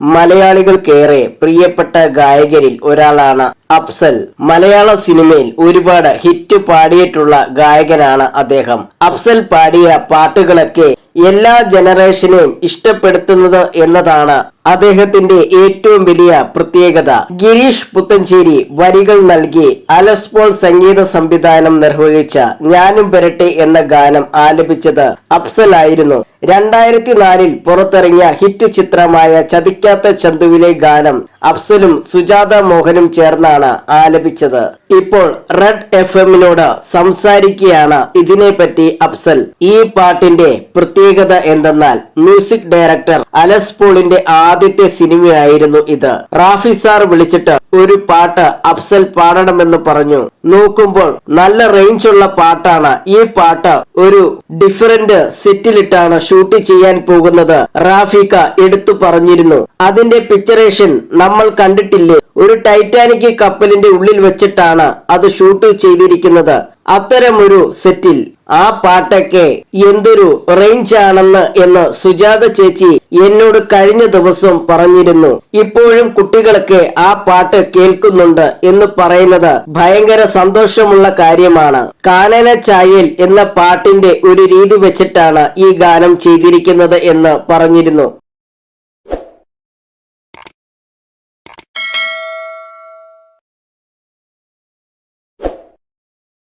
മലയാളികൾക്കേറെ പ്രിയപ്പെട്ട ഗായകരിൽ ഒരാളാണ് അഫ്സൽ. മലയാള സിനിമയിൽ ഒരുപാട് ഹിറ്റ് പാടിയിട്ടുള്ള ഗായകനാണ് അദ്ദേഹം. അഫ്സൽ പാടിയ പാട്ടുകളൊക്കെ എല്ലാ ജനറേഷനെയും ഇഷ്ടപ്പെടുത്തുന്നത് എന്നതാണ് അദ്ദേഹത്തിന്റെ ഏറ്റവും വലിയ പ്രത്യേകത ഗിരീഷ് പുത്തഞ്ചേരി വരികൾ നൽകി അലസ്പോൾ സംഗീത സംവിധാനം നിർവഹിച്ച ഞാനും വരട്ടെ എന്ന ഗാനം ആലപിച്ചത് അഫ്സൽ ആയിരുന്നു. രണ്ടായിരത്തി നാലിൽ പുറത്തിറങ്ങിയ ഹിറ്റ് ചിത്രമായ ചതിക്കാത്ത ചന്തുവിലെ ഗാനം അഫ്സലും സുജാത മോഹനും ചേർന്നാണ് ആലപിച്ചത്. ഇപ്പോൾ റെഡ് എഫ് എമ്മിനോട് സംസാരിക്കുകയാണ് ഇതിനെപ്പറ്റി അഫ്സൽ. ഈ പാട്ടിന്റെ പ്രത്യേകത എന്തെന്നാൽ മ്യൂസിക് ഡയറക്ടർ അലസ് പോളിന്റെ ആദ്യത്തെ സിനിമയായിരുന്നു ഇത്. റാഫി സാർ വിളിച്ചിട്ട് ഒരു പാട്ട് അഫ്സൽ പാടണമെന്ന് പറഞ്ഞു. നോക്കുമ്പോൾ നല്ല റേഞ്ച് ഉള്ള പാട്ടാണ്. ഈ പാട്ട് ഒരു ഡിഫറെന്റ് സെറ്റിലിട്ടാണ് ഷൂട്ട് ചെയ്യാൻ പോകുന്നത്. റാഫിക എടുത്തു പറഞ്ഞിരുന്നു. അതിന്റെ പിക്ചറേഷൻ നമ്മൾ കണ്ടിട്ടില്ലേ? ഒരു ടൈറ്റാനിക് കപ്പലിന്റെ ഉള്ളിൽ വെച്ചിട്ടാണ് അത് ഷൂട്ട് ചെയ്തിരിക്കുന്നത്. അത്തരമൊരു സെറ്റിൽ ആ പാട്ടൊക്കെ എന്തൊരു റേഞ്ച് ആണെന്ന് എന്ന് സുജാത ചേച്ചി എന്നോട് കഴിഞ്ഞ ദിവസം പറഞ്ഞിരുന്നു. ഇപ്പോഴും കുട്ടികളൊക്കെ ആ പാട്ട് കേൾക്കുന്നുണ്ട് എന്ന് പറയുന്നത് ഭയങ്കര സന്തോഷമുള്ള കാര്യമാണ്. കാനന ചായൽ എന്ന പാട്ടിന്റെ ഒരു രീതി വെച്ചിട്ടാണ് ഈ ഗാനം ചെയ്തിരിക്കുന്നത് എന്ന് പറഞ്ഞിരുന്നു.